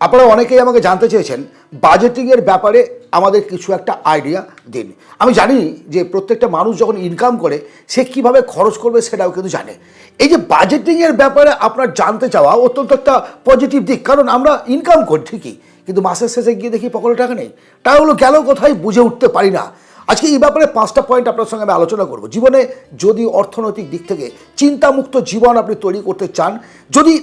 আপনারা অনেকেই আমাকে জানতে চেয়েছেন বাজেটিংয়ের ব্যাপারে আমাদের কিছু একটা আইডিয়া দিন। আমি জানি যে প্রত্যেকটা মানুষ যখন ইনকাম করে, সে কীভাবে খরচ করবে সেটাও কিন্তু জানে। এই যে বাজেটিংয়ের ব্যাপারে আপনার জানতে চাওয়া অত্যন্ত একটা পজিটিভ দিক, কারণ আমরা ইনকাম করি ঠিকই, কিন্তু মাসের শেষে গিয়ে দেখি পকেটে টাকা নেই। টাকাগুলো গেল কোথায় বুঝে উঠতে পারি না। আজকে এই ব্যাপারে পাঁচটা পয়েন্ট আপনার সঙ্গে আমি আলোচনা করব। জীবনে যদি অর্থনৈতিক দিক থেকে চিন্তামুক্ত জীবন আপনি তৈরি করতে চান, যদি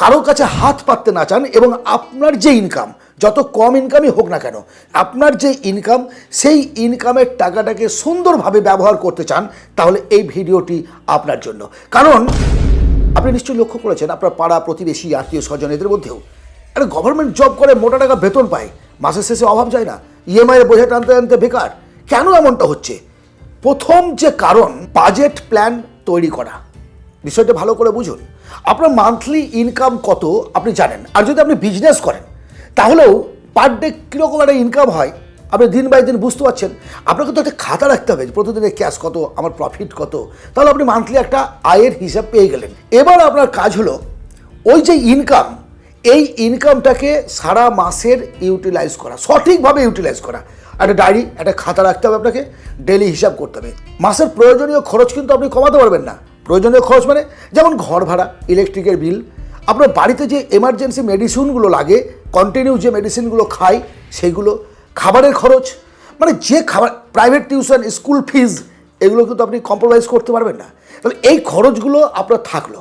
কারও কাছে হাত পাততে না চান এবং আপনার যে ইনকাম যত কম ইনকামই হোক না কেন, আপনার যে ইনকাম সেই ইনকামের টাকাটাকে সুন্দরভাবে ব্যবহার করতে চান, তাহলে এই ভিডিওটি আপনার জন্য। কারণ, আপনি নিশ্চয়ই লক্ষ্য করেছেন, আপনার পাড়া প্রতিবেশী, আত্মীয় স্বজন, এদের মধ্যেও একটা গভর্নমেন্ট জব করে মোটা টাকা বেতন পায়। মাসের শেষে অভাব যায় না ইএমআই এর বোঝা টানতে টানতে বেকার। কেন এমনটা হচ্ছে? প্রথম যে কারণ বাজেট প্ল্যান তৈরি করা। বিষয়টা ভালো করে বুঝুন। আপনার মান্থলি ইনকাম কত আপনি জানেন? আর যদি আপনি বিজনেস করেন, তাহলেও পার ডে কীরকম একটা ইনকাম হয়, আপনি দিন বাই দিন বুঝতে পারছেন। আপনাকে তো একটা খাতা রাখতে হবে প্রতিদিনের ক্যাশ কত, আমার প্রফিট কত। তাহলে আপনি মান্থলি একটা আয়ের হিসাব পেয়ে গেলেন। এবার আপনার কাজ হলো, ওই যে ইনকাম এই ইনকামটাকে সারা মাসের ইউটিলাইজ করা, সঠিকভাবে ইউটিলাইজ করা। একটা ডায়েরি একটা খাতা রাখতে হবে আপনাকে ডেলি হিসাব করতে হবে। মাসের প্রয়োজনীয় খরচ কিন্তু আপনি কমাতে পারবেন না। প্রয়োজনীয় খরচ মানে যেমন ঘর ভাড়া ইলেকট্রিকের বিল আপনার বাড়িতে যে এমার্জেন্সি মেডিসিনগুলো লাগে কন্টিনিউ যে মেডিসিনগুলো খাই সেইগুলো খাবারের খরচ মানে যে খাবার প্রাইভেট টিউশন স্কুল ফিজ এগুলো কিন্তু আপনি কম্প্রোমাইজ করতে পারবেন না। তাহলে এই খরচগুলো আপনার থাকল।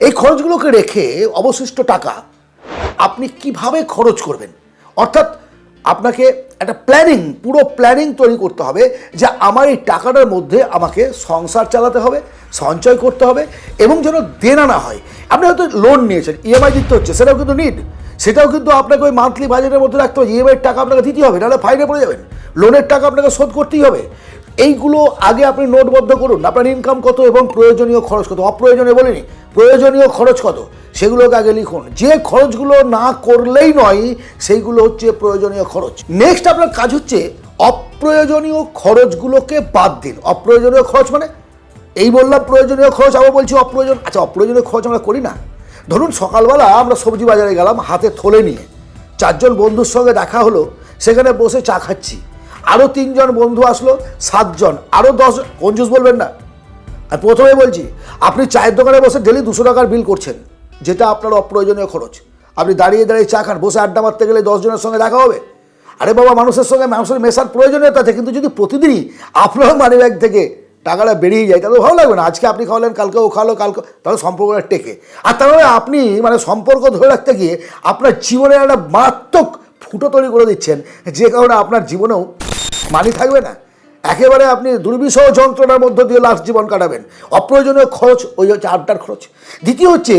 এই খরচগুলোকে রেখে অবশিষ্ট টাকা আপনি কীভাবে খরচ করবেন? অর্থাৎ আপনাকে একটা প্ল্যানিং পুরো প্ল্যানিং তৈরি করতে হবে যে আমার এই টাকাটার মধ্যে আমাকে সংসার চালাতে হবে, সঞ্চয় করতে হবে এবং যেন দেনা না হয়। আপনি হয়তো লোন নিয়েছেন ইএমআই দিতে হচ্ছে, সেটাও কিন্তু নিড সেটাও কিন্তু আপনাকে ওই মান্থলি বাজেটের মধ্যে রাখতে হবে ইএমআইয়ের টাকা আপনাকে দিতে হবে, নাহলে ফাইনে পড়ে যাবেন। লোনের টাকা আপনাকে শোধ করতেই হবে। এইগুলো আগে আপনি নোটবদ্ধ করুন, আপনার ইনকাম কত এবং প্রয়োজনীয় খরচ কত? অপ্রয়োজনীয় বলিনি, প্রয়োজনীয় খরচ কত? সেগুলোকে আগে লিখুন। যে খরচগুলো না করলেই নয়, সেইগুলো হচ্ছে প্রয়োজনীয় খরচ। নেক্সট আপনার কাজ হচ্ছে অপ্রয়োজনীয় খরচগুলোকে বাদ দিন। অপ্রয়োজনীয় খরচ মানে? এই বললাম প্রয়োজনীয় খরচ, আবার বলছি অপ্রয়োজন আচ্ছা অপ্রয়োজনীয় খরচ আমরা করি না। ধরুন সকালবেলা আমরা সবজি বাজারে গেলাম, হাতে থলে নিয়ে। চারজন বন্ধুর সঙ্গে দেখা হলো, সেখানে বসে চা খাচ্ছি। আরও তিনজন বন্ধু আসলো, সাতজন আরও দশ কঞ্জুস বলবেন না? আর প্রথমে বলছি, আপনি চায়ের দোকানে বসে ডেলি দুশো টাকার বিল করছেন। যেটা আপনার অপ্রয়োজনীয় খরচ। আপনি দাঁড়িয়ে দাঁড়িয়ে চা খান, বসে আড্ডা মারতে গেলে দশজনের সঙ্গে দেখা হবে। আরে বাবা, মানুষের সঙ্গে মানুষের মেশার প্রয়োজনীয়তা আছে, কিন্তু যদি প্রতিদিনই আপনার মানি ব্যাগ থেকে টাকাটা বেরিয়ে যায়, তাহলে ভালো লাগবে না। আজকে আপনি খাওয়ালেন কালকে ও খাওয়ালো, কালকে তাহলে সম্পর্কটা টেকে। আর তাহলে আপনি মানে সম্পর্ক ধরে রাখতে গিয়ে আপনার জীবনে একটা মারাত্মক ফুটো তৈরি করে দিচ্ছেন, যে কারণে আপনার জীবনেও মানি থাকবে না। একেবারে আপনি দুর্বিষহ যন্ত্রণার মধ্য দিয়ে লাস্ট জীবন কাটাবেন। অপ্রয়োজনীয় খরচ, ওই হচ্ছে আড্ডার খরচ। দ্বিতীয় হচ্ছে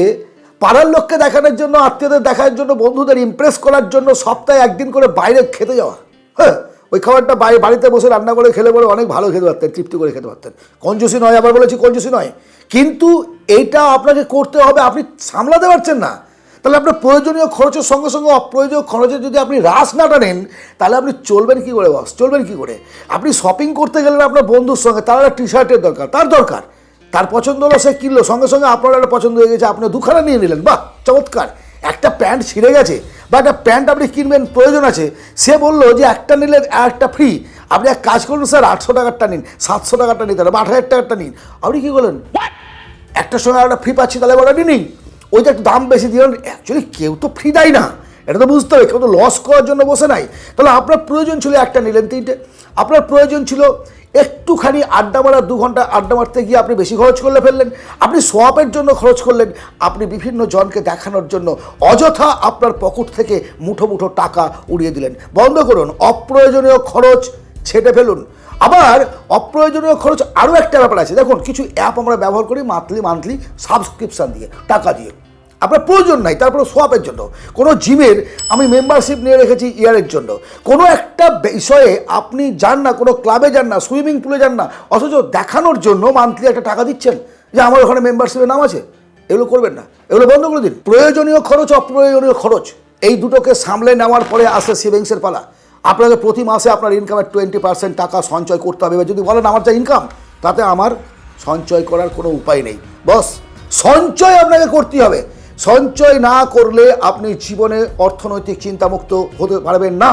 পাড়ার লোককে দেখানোর জন্য, আত্মীয়দের দেখার জন্য, বন্ধুদের ইমপ্রেস করার জন্য সপ্তাহে একদিন করে বাইরে খেতে যাওয়া। হ্যাঁ ওই খাবারটা বাড়ি বাড়িতে বসে রান্না করে খেলে পরে অনেক ভালো খেতে পারতেন, তৃপ্তি করে খেতে পারতেন। কঞ্জুসি নয়, আবার বলেছি কঞ্জুসি নয়। কিন্তু এইটা আপনাকে করতে হবে, আপনি সামলাতে পারছেন না। তাহলে আপনার প্রয়োজনীয় খরচের সঙ্গে সঙ্গে অপ্রয়োজনীয় খরচের যদি আপনি রাস না টানেন, তাহলে আপনি চলবেন কি করে বস চলবেন কি করে? আপনি শপিং করতে গেলেন আপনার বন্ধুর সঙ্গে, তার একটা টি শার্টের দরকার, তার দরকার। তার পছন্দ হলো সে কিনলো। সঙ্গে সঙ্গে আপনার একটা পছন্দ হয়ে গেছে আপনি দুখানা নিয়ে নিলেন। বাহ চমৎকার। একটা প্যান্ট ছিঁড়ে গেছে বা একটা প্যান্ট আপনি কিনবেন প্রয়োজন আছে। সে বলল যে একটা নিলে একটা ফ্রি আপনি এক কাজ করুন স্যার আটশো টাকারটা নিন সাতশো টাকারটা নিতে হবে বা আট হাজার টাকারটা নিন। আপনি কী করলেন? একটা সময় একটা ফ্রি পাচ্ছি তাহলে বলা নিই ওই যে একটু দাম বেশি দিলেন অ্যাকচুয়ালি কেউ তো ফ্রি দেয় না। এটা তো বুঝতে হবে কেউ তো লস করার জন্য বসে নাই। তাহলে আপনার প্রয়োজন ছিল একটা নিলেন তিনটে। আপনার প্রয়োজন ছিল একটুখানি আড্ডা মারা, দু ঘণ্টা আড্ডা মারতে গিয়ে আপনি বেশি খরচ করলে ফেললেন, আপনি সোয়াপের জন্য খরচ করলেন, আপনি বিভিন্ন জনকে দেখানোর জন্য অযথা আপনার পকেট থেকে মুঠো মুঠো টাকা উড়িয়ে দিলেন। বন্ধ করুন, অপ্রয়োজনীয় খরচ ছেটে ফেলুন। আবার অপ্রয়োজনীয় খরচ আরও একটা ব্যাপার আছে। দেখুন, কিছু অ্যাপ আমরা ব্যবহার করি মান্থলি মান্থলি সাবস্ক্রিপশান দিয়ে, টাকা দিয়ে। আপনার প্রয়োজন নাই, তারপরে সোয়াপের জন্য। কোনো জিমের আমি মেম্বারশিপ নিয়ে রেখেছি ইয়ারের জন্য। কোনো একটা বিষয়ে আপনি যান না, কোনো ক্লাবে যান না সুইমিং পুলে যান না, অথচ দেখানোর জন্য মান্থলি একটা টাকা দিচ্ছেন যে আমার ওখানে মেম্বারশিপের নাম আছে। এগুলো করবেন না। এগুলো বন্ধ করে দিন। প্রয়োজনীয় খরচ, অপ্রয়োজনীয় খরচ, এই দুটোকে সামলে নেওয়ার পরে আসে সেভিংসের পালা। আপনাকে প্রতি মাসে আপনার ইনকামের টোয়েন্টি পার্সেন্ট টাকা সঞ্চয় করতে হবে। যদি বলেন আমার যা ইনকাম তাতে আমার সঞ্চয় করার কোনো উপায় নেই। বস, সঞ্চয় আপনাকে করতে হবে। সঞ্চয় না করলে আপনি জীবনে অর্থনৈতিক চিন্তামুক্ত হতে পারবেন না।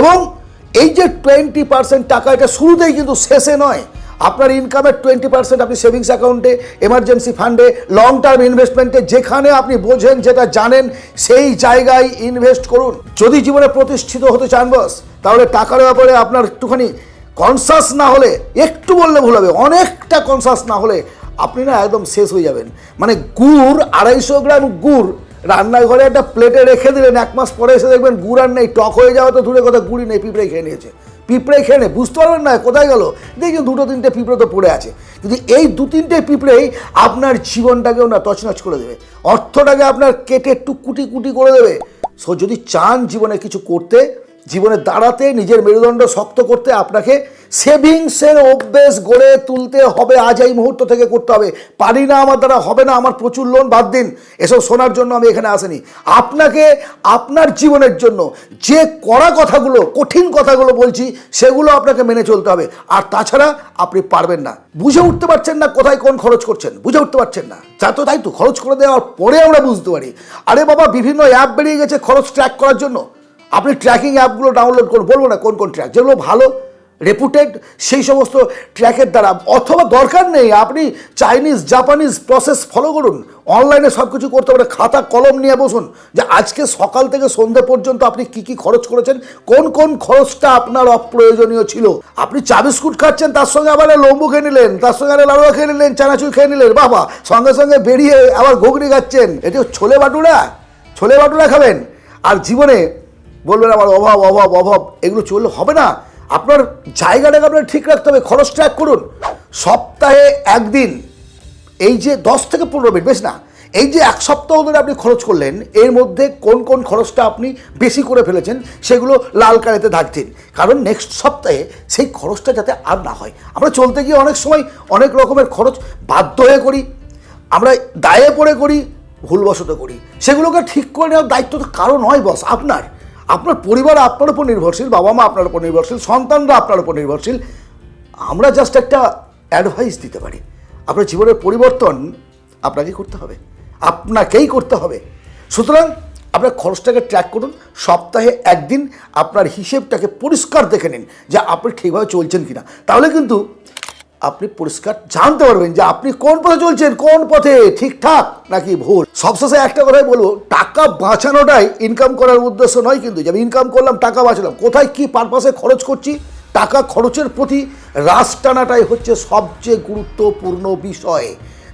এবং এই যে টোয়েন্টি পার্সেন্ট টাকা, এটা শুরুতেই কিন্তু শেষে নয়। আপনার ইনকামের টোয়েন্টি পার্সেন্ট আপনি সেভিংস অ্যাকাউন্টে এমার্জেন্সি ফান্ডে লং টার্ম ইনভেস্টমেন্টে যেখানে আপনি বোঝেন, যেটা জানেন, সেই জায়গায় ইনভেস্ট করুন। যদি জীবনে প্রতিষ্ঠিত হতে চান বস, তাহলে টাকার ব্যাপারে আপনার একটুখানি কনসাস না হলে, একটু বললে ভুল হবে, অনেকটা কনসাস না হলে আপনি না একদম শেষ হয়ে যাবেন। মানে গুড়, আড়াইশো গ্রাম গুড় রান্নাঘরে একটা প্লেটে রেখে দিলেন, এক মাস পরে এসে দেখবেন গুড় আর নেই, টক হয়ে যাওয়া তো দূরে কথা গুড়ি নেই, পিঁপড়ে খেয়ে নিয়েছে। পিঁপড়ে খেয়ে নে, বুঝতে পারবেন না কোথায় গেল। দেখুন দুটো তিনটে পিঁপড়ে তো পড়ে আছে। কিন্তু এই দু তিনটে পিঁপড়েই আপনার জীবনটাকেও না তছনছ করে দেবে, অর্থটাকে আপনার কেটে টুকুটি কুটি করে দেবে। সো যদি চান জীবনে কিছু করতে, জীবনে দাঁড়াতে, নিজের মেরুদণ্ড শক্ত করতে আপনাকে সেভিংসের অভ্যেস গড়ে তুলতে হবে, আজ এই মুহূর্ত থেকে করতে হবে। পারি না আমার দ্বারা, হবে না, আমার প্রচুর লোন বাদ দিন। এসব শোনার জন্য আমি এখানে আসিনি। আপনাকে আপনার জীবনের জন্য যে কড়া কথাগুলো, কঠিন কথাগুলো বলছি, সেগুলো আপনাকে মেনে চলতে হবে। আর তাছাড়া আপনি পারবেন না। বুঝে উঠতে পারছেন না কোথায় কোন খরচ করছেন। বুঝে উঠতে পারছেন না। যা তো তাই তো, খরচ করে দেওয়ার পরে আমরা বুঝতে পারি। আরে বাবা, বিভিন্ন অ্যাপ বেরিয়ে গেছে খরচ ট্র্যাক করার জন্য। আপনি ট্র্যাকিং অ্যাপগুলো ডাউনলোড করুন। বলব না কোন কোন ট্র্যাক যেগুলো ভালো রেপুটেড সেই সমস্ত ট্র্যাকের দ্বারা। অথবা দরকার নেই, আপনি চাইনিজ জাপানিজ প্রসেস ফলো করুন। অনলাইনে সব কিছু করতে পারে খাতা, কলম নিয়ে বসুন। যে আজকে সকাল থেকে সন্ধে পর্যন্ত আপনি কি কি খরচ করেছেন, কোন কোন খরচটা আপনার অপ্রয়োজনীয় ছিল। আপনি চা বিস্কুট খাচ্ছেন, তার সঙ্গে আবার লম্বু খেয়ে নিলেন, তার সঙ্গে আবার লাড়ুয়া খেয়ে নিলেন, চানাচুর খেয়ে নিলেন, বাবা, সঙ্গে সঙ্গে বেরিয়ে আবার ঘুগনি খাচ্ছেন। এটি ছোলে বাটুরা। ছোলে বাটুরা খাবেন। আর জীবনে বলবেন আমার অভাব অভাব অভাব, এগুলো চললে হবে না। আপনার জায়গাটাকে আপনার ঠিক রাখতে হবে, খরচ ট্র্যাক করুন। সপ্তাহে একদিন, এই যে দশ থেকে পনেরো মিনিট, বেশ না, এই যে এক সপ্তাহ ধরে আপনি খরচ করলেন, এর মধ্যে কোন কোন খরচটা আপনি বেশি করে ফেলেছেন, সেগুলো লাল কালিতে দাগ দিন। কারণ নেক্সট সপ্তাহে সেই খরচটা যাতে আর না হয়। আমরা চলতে গিয়ে অনেক সময় অনেক রকমের খরচ বাধ্য হয়ে করি, আমরা দায়ে পড়ে করি, ভুলবশত করি। সেগুলোকে ঠিক করে নেওয়ার দায়িত্ব তো কারও নয়, বস, আপনার। আপনার পরিবার আপনার উপর নির্ভরশীল, বাবা মা আপনার উপর নির্ভরশীল, সন্তানরা আপনার উপর নির্ভরশীল। আমরা জাস্ট একটা অ্যাডভাইস দিতে পারি। আপনার জীবনের পরিবর্তন আপনাকেই করতে হবে। আপনাকেই করতে হবে। সুতরাং আপনার খরচটাকে ট্র্যাক করুন। সপ্তাহে একদিন আপনার হিসেবটাকে পরিষ্কার দেখে নিন যে আপনি ঠিকভাবে চলছেন কিনা। তাহলে কিন্তু আপনি পরিষ্কার জানতে পারবেন যে আপনি কোন পথে চলছেন, কোন পথে ঠিকঠাক নাকি ভুল। সবশেষে একটা কথাই বলব, টাকা বাঁচানোটাই ইনকাম করার উদ্দেশ্য নয় কিন্তু যে আমি ইনকাম করলাম, টাকা বাঁচলাম, কোথায় কি পারপাসে খরচ করছি, টাকা খরচের প্রতি রাশ টানাটাই হচ্ছে সবচেয়ে গুরুত্বপূর্ণ বিষয়।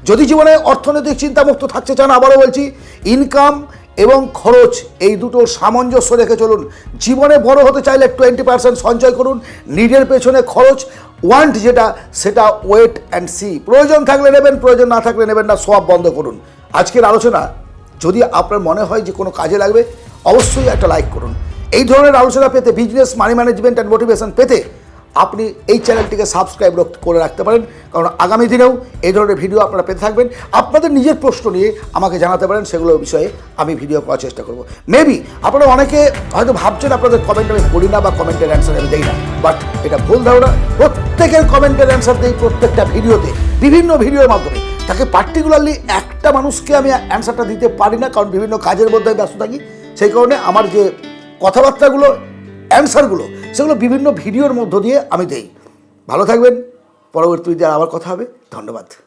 যদি জীবনে অর্থনৈতিক চিন্তামুক্ত থাকতে চান, আবারও বলছি ইনকাম এবং খরচ, এই দুটো সামঞ্জস্য রেখে চলুন। জীবনে বড় হতে চাইলে টোয়েন্টি পার্সেন্ট সঞ্চয় করুন। নিজের পেছনে খরচ ওয়ান্ট যেটা, সেটা ওয়েট অ্যান্ড সি প্রয়োজন থাকলে নেবেন, প্রয়োজন না থাকলে নেবেন না, সব বন্ধ করুন। আজকের আলোচনা, যদি আপনার মনে হয় যে কোনো কাজে লাগবে, অবশ্যই একটা লাইক করুন। এই ধরনের আলোচনা পেতে business money management and motivation পেতে আপনি এই চ্যানেলটিকে সাবস্ক্রাইব করে রাখতে পারেন, কারণ আগামী দিনেও এই ধরনের ভিডিও আপনারা পেতে থাকবেন। আপনাদের নিজের প্রশ্ন নিয়ে আমাকে জানাতে পারেন, সেগুলো বিষয়ে আমি ভিডিও করার চেষ্টা করব। মেবি আপনারা অনেকে হয়তো ভাবছেন আপনাদের কমেন্ট আমি করি না বা কমেন্টের অ্যান্সার আমি দেই না বাট এটা ভুল ধারণা। প্রত্যেকের কমেন্টের অ্যান্সার দিই প্রত্যেকটা ভিডিওতে, বিভিন্ন ভিডিওর মাধ্যমে। তাকে পার্টিকুলারলি একটা মানুষকে আমি অ্যান্সারটা দিতে পারি না, কারণ বিভিন্ন কাজের মধ্যে আমি ব্যস্ত থাকি। সেই কারণে আমার যে কথাবার্তাগুলো অ্যান্সারগুলো সেগুলো বিভিন্ন ভিডিওর মধ্য দিয়ে আমি দেই। ভালো থাকবেন, পরবর্তী পরবর্তীতে আবার কথা হবে। ধন্যবাদ।